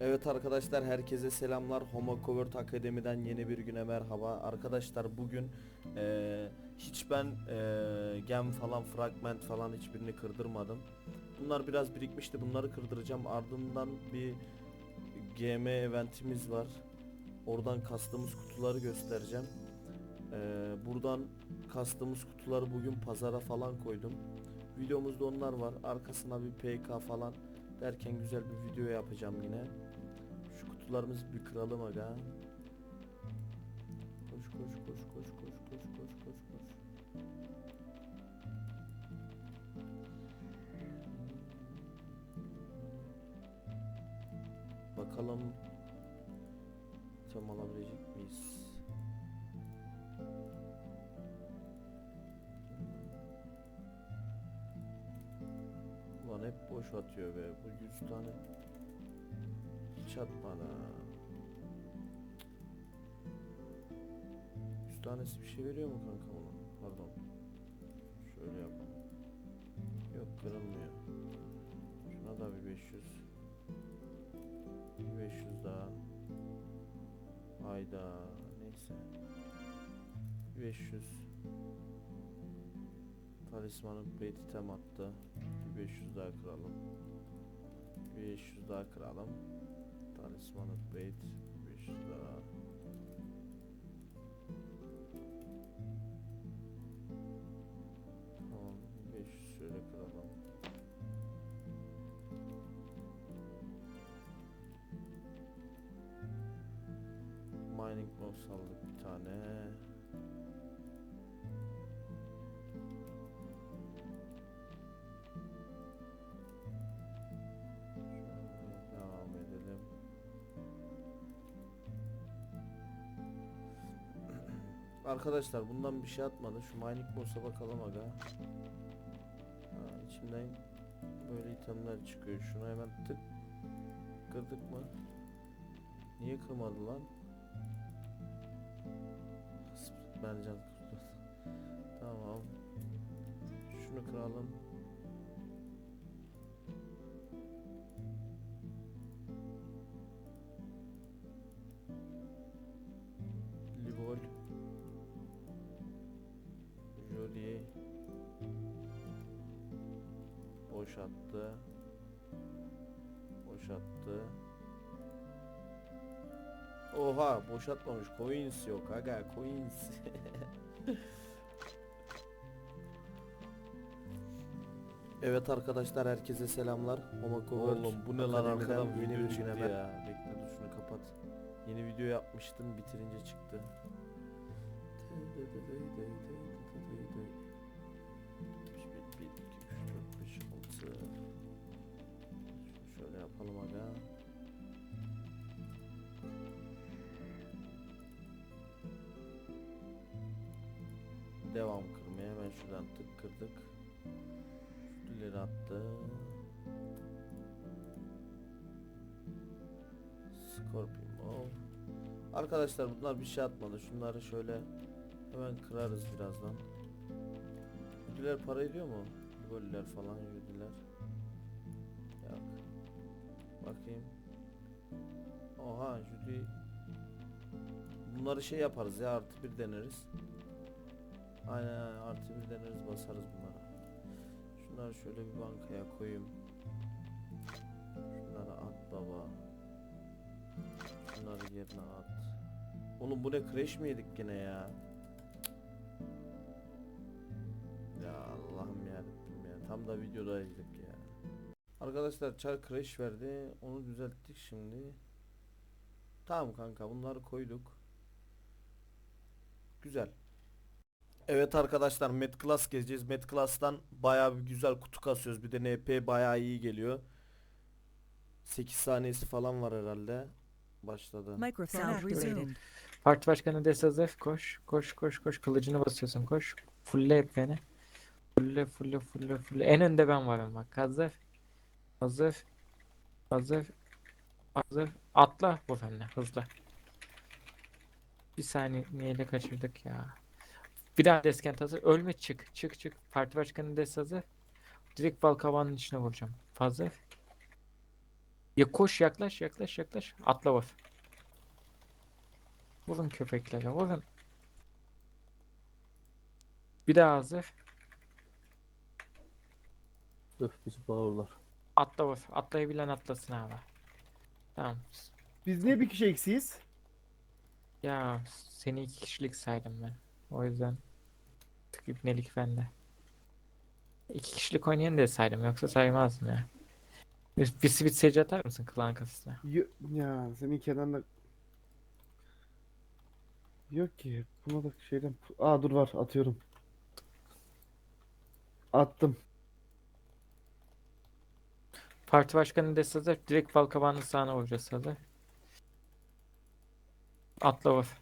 Evet arkadaşlar herkese selamlar. Homo Covert Akademi'den yeni bir güne merhaba. Arkadaşlar bugün eee, hiç ben eee, gem falan fragment falan hiçbirini kırdırmadım. Bunlar biraz birikmişti. Bunları kırdıracağım. Ardından bir GM eventimiz var. Oradan kastığımız kutuları göstereceğim. Eee, buradan kastığımız kutuları bugün pazara falan koydum. Videomuzda onlar var. Arkasına bir PK falan derken güzel bir video yapacağım yine. Şu kutularımızı bir kıralım aga. Koş koş koş koş koş koş koş koş koş. Bakalım tam alabilecek boş atıyor be. Bu 100 tane çat bana. 100 tanesi bir şey veriyor mu kanka ona? Pardon. Şöyle yap. Yok kırılmıyor. Şuna da bir 500. Bir 500 daha. Hayda. Neyse. Bir 500. Talismanın plate item attı. Bir 500 daha kıralım. Bir 500 daha kıralım. Talismanı plate 500 daha. Arkadaşlar bundan bir şey atmadı. Şu mining box'a bakalım aga. Ha, içinden böyle itemler çıkıyor. Şunu hemen tık kırdık mı? Niye kırmadı lan? Mercan kırdı. tamam. Şunu kıralım. Boşalttı. Boşalttı. Oha boşaltmamış. Coins yok aga coins. Evet arkadaşlar herkese selamlar. Homoko Oğlum, bu ne lan arkadan yeni bir güne ya. Bekle dur şunu kapat. Yeni video yapmıştım bitirince çıktı Devam kırmaya hemen şuradan tık kırdık. Şu ileri attı. Scorpion Move Arkadaşlar bunlar bir şey atmadı. Şunları şöyle Hemen kırarız birazdan. Ödüller para ediyor mu? Goller falan ödüller. Yok. Bakayım. Oha Judy Bunları şey yaparız ya artı bir deneriz Aynen aynen, artı bir deneriz basarız bunlara. Şunları şöyle bir bankaya koyayım. Şunları at baba. Şunları yerine at. Oğlum bu ne crash mi yedik gene ya? Ya Allah'ım yarabbim ya. Tam da videodaydık ya. Arkadaşlar çar crash verdi. Onu düzelttik şimdi. Tamam kanka bunları koyduk. Güzel Evet arkadaşlar Met Class gezeceğiz. Met Class'tan bayağı bir güzel kutu kasıyoruz. Bir de NP bayağı iyi geliyor. 8 saniyesi falan var herhalde. Başladı. Microphone activated. Parti başkanı Desazef koş koş koş koş kılıcını basıyorsun koş. Fulle hep beni. Fulle fulle fulle fulle. En önde ben varım bak. Hazır. Hazır. Hazır. Hazır. Atla bu benimle hızlı. Bir saniyeyle kaçırdık ya. Bir daha deskent hazır. Ölme çık. Çık çık. Parti başkanı des hazır. Direkt bal kavanın içine vuracağım. Hazır. Ya koş yaklaş yaklaş yaklaş. Atla vur. Vurun köpeklere vurun. Bir daha hazır. Öf bizi bağırırlar. Atla vur. Atlayabilen atlasın abi. Tamam. Biz niye bir kişi eksiyiz? Ya seni iki kişilik saydım ben. O yüzden tık ibnelik bende. İki kişilik oynayan diye saydım yoksa saymazdım ya. Bir, bir switch sage atar mısın klan kasasına? Yo- ya senin kenan da... Yok ki. Buna da şeyden... Aa dur var atıyorum. Attım. Parti başkanı hazır. Direkt Balkaban'ın sağına vuracağız hazır. Atla vur.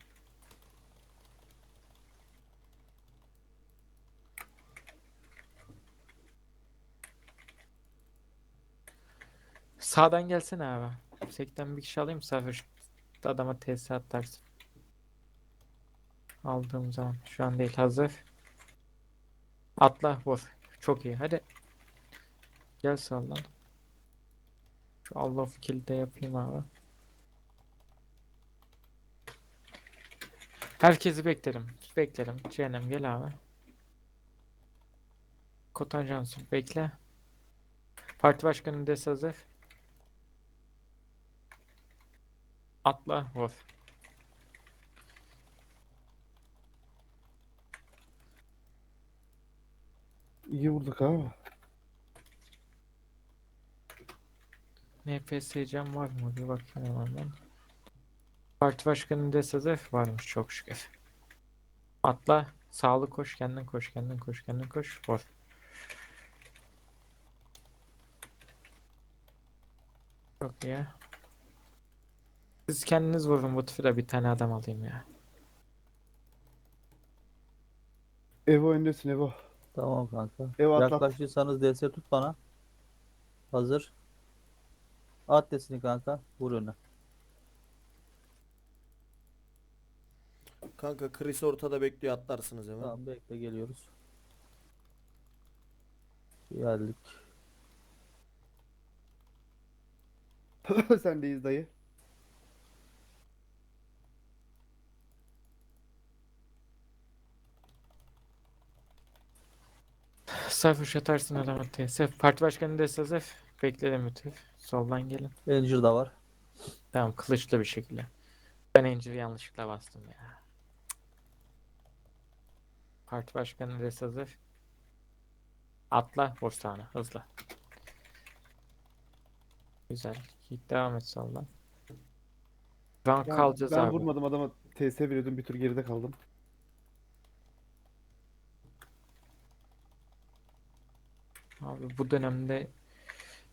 Sağdan gelsene abi. Sekten bir kişi alayım sefer adama TS atarsın. Aldığım zaman. Şu an değil hazır. Atla vur. Çok iyi hadi. Gel sağdan. Şu Allah fikri de yapayım abi. Herkesi beklerim. Beklerim. Cehennem gel abi. Kotan Cansu bekle. Parti başkanı des hazır. Atla vur. İyi vurduk ha. NPS'cem var mı? Bir bakayım hemen. Parti başkanı des hazır. Varmış çok şükür. Atla. Sağlı koş. Kendin koş. Kendin koş. Kendin koş. Vur. Çok iyi. Siz kendiniz vurun bu tüfeğe bir tane adam alayım ya. Evo öndesin Evo. Tamam kanka. Evo atlat. Yaklaşırsanız DS tut bana. Hazır. At desini kanka. Vur önüne. Kanka Chris ortada bekliyor atlarsınız hemen. Tamam bekle geliyoruz. Geldik. Sendeyiz dayı. Sayfuş atarsın adama TS. Parti başkanı des hazır. Bekledim müthiş. Soldan gelin. Ranger da var. Tamam kılıçlı bir şekilde. Ben Angel'ı yanlışlıkla bastım ya. Parti başkanı res hazır. Atla vur sağına hızlı. Güzel. Git devam et soldan. Ben, kalacağız ben abi. vurmadım adama TS veriyordum bir tur geride kaldım. Abi bu dönemde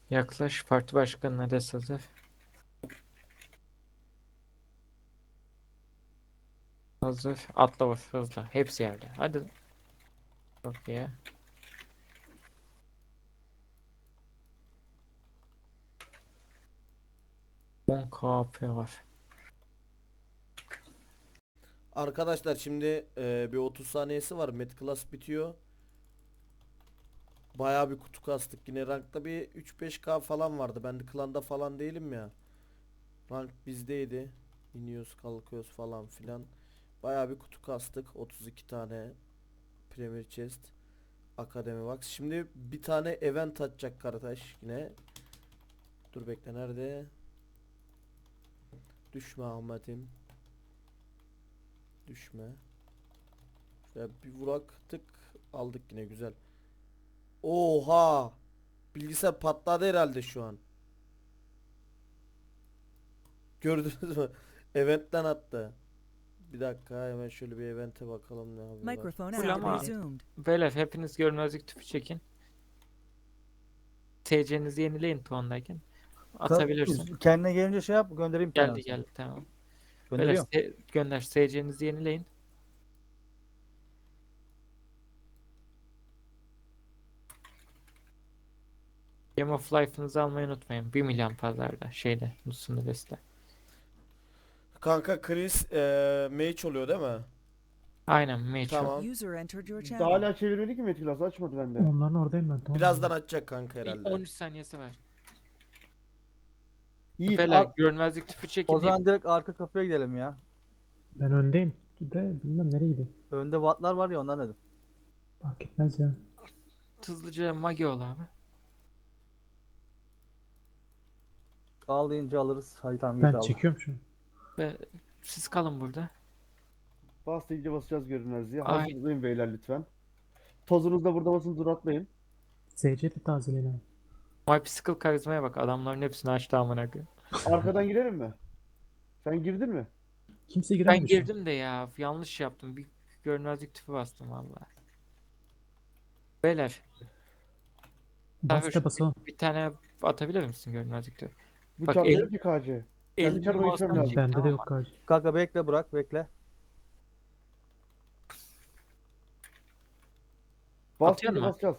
yaklaş parti başkanına res hazır. Atla vur hızlı. Hepsi yerde. Hadi. Çok iyi. On var. Arkadaşlar şimdi e, bir 30 saniyesi var. Met class bitiyor. Bayağı bir kutu kastık. Yine rankta bir 3-5k falan vardı. Ben de klanda falan değilim ya. Rank bizdeydi. İniyoruz kalkıyoruz falan filan. Bayağı bir kutu kastık. 32 tane Premier Chest. Akademi Box. Şimdi bir tane event atacak kardeş yine. Dur bekle nerede? Düşme Ahmet'im. Düşme. Şöyle bir vurak tık aldık yine güzel. Oha! Bilgisayar patladı herhalde şu an. Gördünüz mü? Eventten attı. Bir dakika hemen şöyle bir evente bakalım ne yapıyorlar. Microphone Full ama- out resumed. Beyler hepiniz görünmezlik tüpü çekin. TC'nizi yenileyin tuandayken. Atabilirsin. Kendine gelince şey yap göndereyim Geldi geldi tamam. Beyler Gönderiyorum. se- gönder SC'nizi yenileyin. Game of Life'ınızı almayı unutmayın. 1 milyon pazarda şeyde Musun'da beste. Kanka Chris eee mage oluyor değil mi? Aynen Mage. Tamam. User entered your Daha channel. hala çevirmedi ki Metin Laz açmadı bende. Onların oradayım ben. Tamam. Birazdan açacak kanka herhalde. 13 saniyesi var. Yiğit Beyler at. görünmezlik tüpü çekin. O zaman direkt arka kapıya gidelim ya. Ben öndeyim. De bilmem nereye gideyim. Önde wattlar var ya ondan dedim. Fark etmez ya. Hızlıca magi ol abi. Deyince alırız. Hadi tamam Ben çekiyorum şu an. Ve siz kalın burada. Bas deyince basacağız görünmezliğe. Ay. Hazırlayın beyler lütfen. Tozunuz da burada basın dur atmayın. ZC'de tazeleyin abi. My Physical karizmaya bak adamların hepsini açtı amına koyayım. Arkadan girelim mi? Sen girdin mi? Kimse Ben şu an. girdim de ya yanlış yaptım. Bir görünmezlik tüpü bastım valla. Beyler Bas da basalım. bir tane atabilir misin görünmezlik tüpü? Bak, çarpıyor el- ki KC. Ben bakacağım mouse'dan lazım. çek, Bende de yok galiba. Kanka bekle bırak bekle. Bas Atıyor mu? basacağız.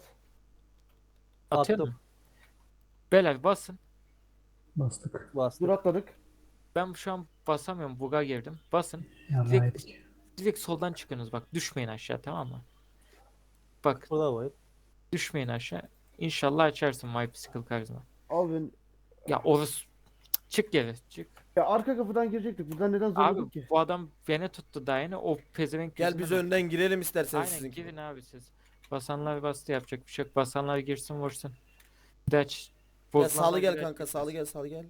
Atıyor Attım. mu? Beyler basın. Bastık. Bastım. Dur atladık. Ben şu an basamıyorum. Bug'a girdim. Basın. Direkt-. Direkt soldan çıkınız bak. Düşmeyin aşağı tamam mı? Bak Burada var. düşmeyin aşağı. İnşallah açarsın My Physical karizma. Al. Ya orası çık geri çık. Ya arka kapıdan girecektik. Buradan neden Abi zorladık ki? bu adam beni tuttu daha yeni. O pezevenk Gel biz yüzünden- önden girelim isterseniz Aynen sizinki. girin abi siz. Basanlar bastı yapacak bir şey yok. Basanlar girsin vursun. Bir. Gel bozulanlar sağlı gel girer. kanka sağlı gel sağlı gel.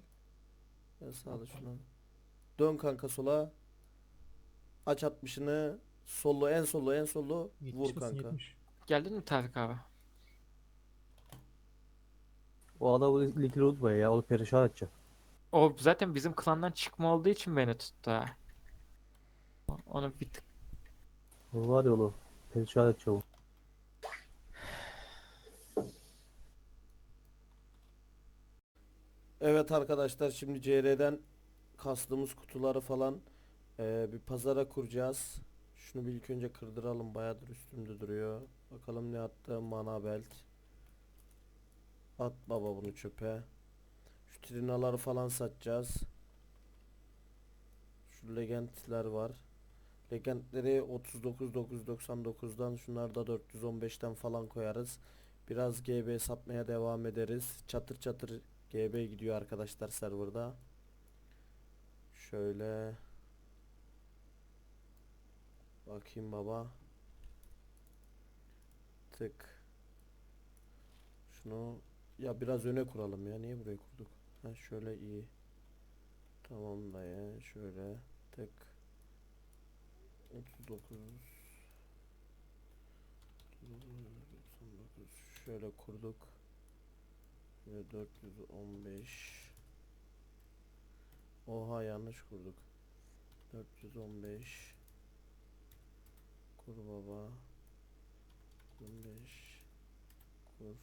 Gel sağlı şuna. Dön kanka sola. Aç 60'ını. Sollu en sollu en sollu. 70 Vur kanka. 70. Geldin mi Tarık abi? O adamı likli unutmayın ya. O perişan edecek. O zaten bizim klandan çıkma olduğu için beni tuttu ha. Onu bir tık O var ya oğlum. Perişan edecek o. Evet arkadaşlar şimdi CR'den kastığımız kutuları falan eee, bir pazara kuracağız. Şunu bir ilk önce kırdıralım bayağıdır üstümde duruyor. Bakalım ne attı mana belt. At baba bunu çöpe. Şu falan satacağız. Şu legendler var. Legendleri 39.999'dan şunları da 415'ten falan koyarız. Biraz GB satmaya devam ederiz. Çatır çatır GB gidiyor arkadaşlar serverda. Şöyle bakayım baba. Tık. Şunu ya biraz öne kuralım ya. Niye buraya kurduk? Ha şöyle iyi. Tamam da ya şöyle tık. 39 99 şöyle kurduk. Ve 415 Oha yanlış kurduk. 415 Kur baba. 15 Kur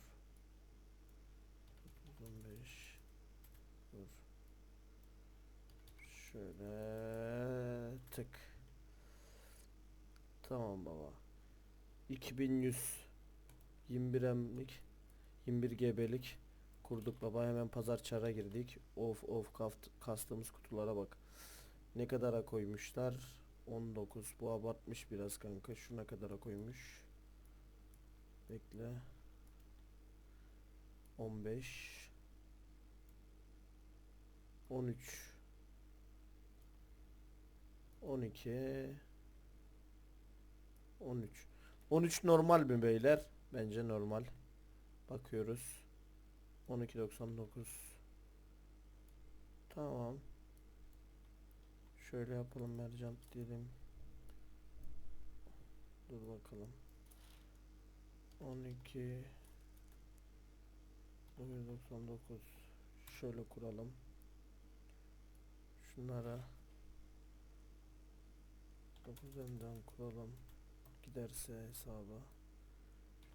415 Kur Şöyle tık Tamam baba 2100 21 emlik 21 GB'lik kurduk baba hemen pazar çara girdik. Of of kaft, kastığımız kutulara bak. Ne kadara koymuşlar? 19. Bu abartmış biraz kanka. Şu ne kadara koymuş? Bekle. 15 13 12 13 13 normal mi beyler? Bence normal. Bakıyoruz. 12.99 Tamam. Şöyle yapalım mercan diyelim. Dur bakalım. 12 999 Şöyle kuralım. Şunlara 9 önden kuralım. Giderse hesaba.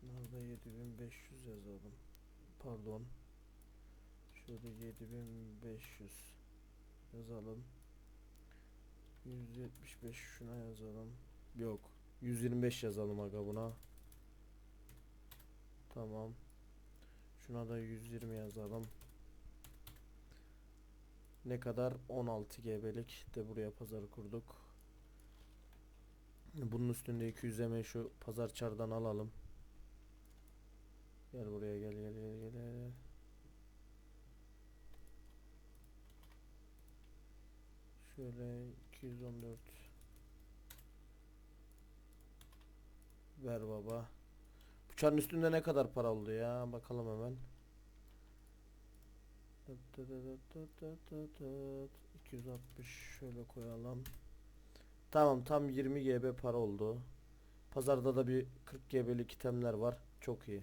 Şunlarda 7500 yazalım. Pardon. Şöyle 7500 yazalım. 175 şuna yazalım. Yok. 125 yazalım aga buna. Tamam. Şuna da 120 yazalım. Ne kadar? 16 GB'lik de buraya pazar kurduk. Bunun üstünde 200 hemen şu pazar çardan alalım. Gel buraya gel gel gel gel. gel. Şöyle 214 Ver baba. Bıçağın üstünde ne kadar para oldu ya? Bakalım hemen. Dıt dıt dıt dıt dıt dıt dıt. 260 şöyle koyalım. Tamam tam 20 GB para oldu. Pazarda da bir 40 GB'lik itemler var. Çok iyi.